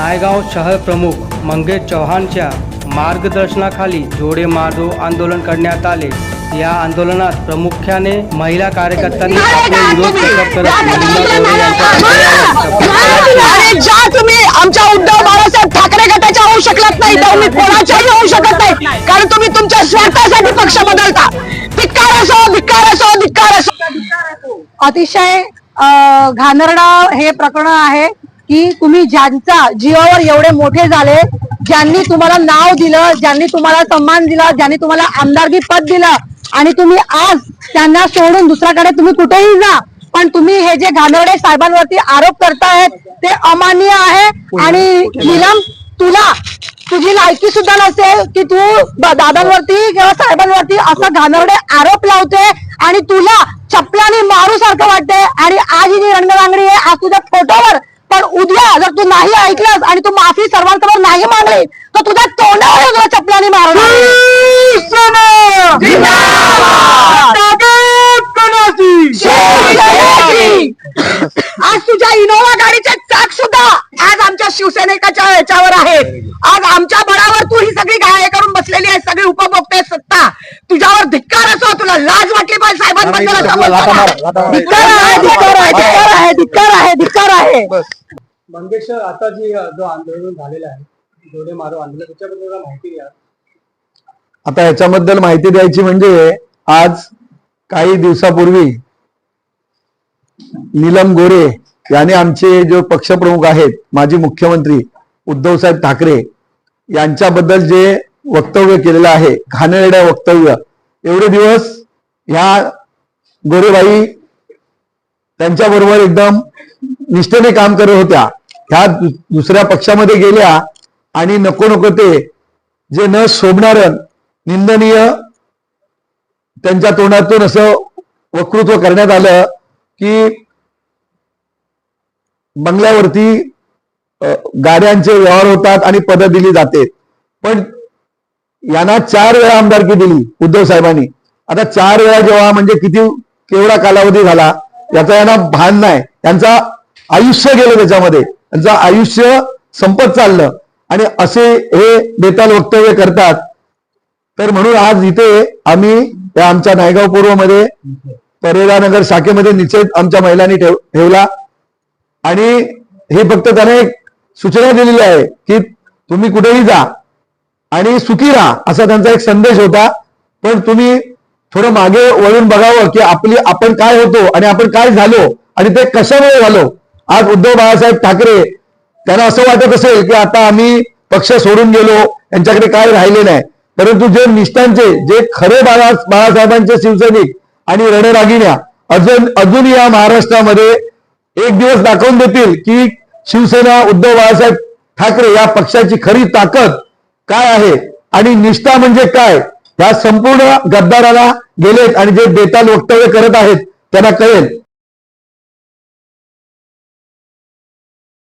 नायगाव शहर प्रमुख मंगेश चव्हाणच्या मार्गदर्शनाखाली जोडे मारो आंदोलन करण्यात आले. या आंदोलनात प्रामुख्याने महिला कार्यकर्त्यांनी आपले विरोध प्रकट करत ज्या तुम्ही आमच्या उद्धव बाळासाहेब ठाकरे गटाच्या होऊ शकत नाही तर तुम्ही कोणाच्याही होऊ शकत नाही. कारण तुम्ही तुमच्या स्वार्थासाठी पक्ष बदलता. धिक्कार असो धिक्कार असो धिक्कार असो. अतिशय अं, घाणेरडं हे प्रकरण आहे. की तुम्ही ज्यांचा जीवावर एवढे मोठे झाले ज्यांनी तुम्हाला नाव दिलं ज्यांनी तुम्हाला सन्मान दिला ज्यांनी तुम्हाला आमदारकी पद दिलं आणि तुम्ही आज त्यांना सोडून दुसऱ्याकडे तुम्ही कुठेही जा पण तुम्ही हे जे घाणवडे साहेबांवरती आरोप करतायत ते अमान्य आहे. आणि निलम तुला तुझी लायकी सुद्धा नसेल की तू दादांवरती किंवा साहेबांवरती असा घाणवडे आरोप लावते आणि तुला चपलाने मारू सारखं वाटते आणि आज ही जी रंगरांगडी आहे आज तुझ्या फोटोवर पण उद्या जर तू नाही ऐकलंस आणि तू माफी सर्वांसमोर नाही मागली तर तुझ्या तोंडावर तुला चपलाने मारणार. आज तुझ्या इनोवा गाडीचे चाक सुद्धा आज आमच्या शिवसैनिकाच्या याच्यावर आहेत. आज आमच्या बळावर तू ही सगळी गाय करून बसलेली आहे सगळी उपभोक्ते सत्ता. तुझ्यावर धिक्कार असो तुला लाज वाटली पाहिजे साहेबांबद्दल असं बोलताना. धिक्कार आहे धिक्कार आहे धिक्कार आहे धिक्कार आहे. मंगेश आता जी जो आंदोलन झालेलं आहे जोडे मारो आंदोलन त्याच्याबद्दल माहिती द्या? आता याच्याबद्दल माहिती द्यायची म्हणजे आज काही दिवसापूर्वी नीलम गोरे याने आमचे जो पक्षप्रमुख आहेत माजी मुख्यमंत्री उद्धव साहेब ठाकरे यांच्याबद्दल जे वक्तव्य केलेलं आहे घाणेरड्या वक्तव्य एवढे दिवस ह्या गोरेबाई त्यांच्याबरोबर एकदम निष्ठेने काम करत होत्या. ह्या दुसऱ्या पक्षामध्ये गेल्या आणि नको नको ते जे न शोभणारं निंदनीय त्यांच्या तोंडातून असं वक्तृत्व करण्यात आलं की बंगल्यावरती गाड्यांचे व्यवहार होतात आणि पदं दिली जाते. पण यांना चार वेळा आमदारकी दिली उद्धव साहेबांनी. आता चार वेळा जेव्हा म्हणजे किती केवढा कालावधी झाला याचा यांना भान नाही. त्यांचा आयुष्य गेलं त्याच्यामध्ये. त्यांचं आयुष्य संपत चाललं आणि असे हे बेताल वक्तव्य करतात तर म्हणून आज इथे आम्ही या आमच्या नायगाव पूर्वमध्ये परेरा नगर शाखेमध्ये निषेध आमच्या महिलांनी ठेव ठेवला. आणि हे फक्त त्याने एक सूचना दिलेली आहे की तुम्ही कुठेही जा आणि सुखी राहा असा त्यांचा एक संदेश होता. पण तुम्ही थोडं मागे वळून बघावं की आपली आपण काय होतो आणि आपण काय झालो आणि ते कशामुळे झालो. आज उद्धव बाळासाहेब ठाकरे त्यांना असं वाटत असेल की आता आम्ही पक्ष सोडून गेलो यांच्याकडे काय राहिले नाही. परंतु जे निष्ठांचे जे खरे बाळा बाळासाहेबांचे शिवसैनिक आणि रणरागिण्या अजून अजून या महाराष्ट्रामध्ये एक दिवस दाखवून देतील की शिवसेना उद्धव बाळासाहेब ठाकरे या पक्षाची खरी ताकद काय आहे आणि निष्ठा म्हणजे काय या संपूर्ण गद्दाराला गेलेत आणि जे बेताल वक्तव्य करत आहेत त्यांना कळेल.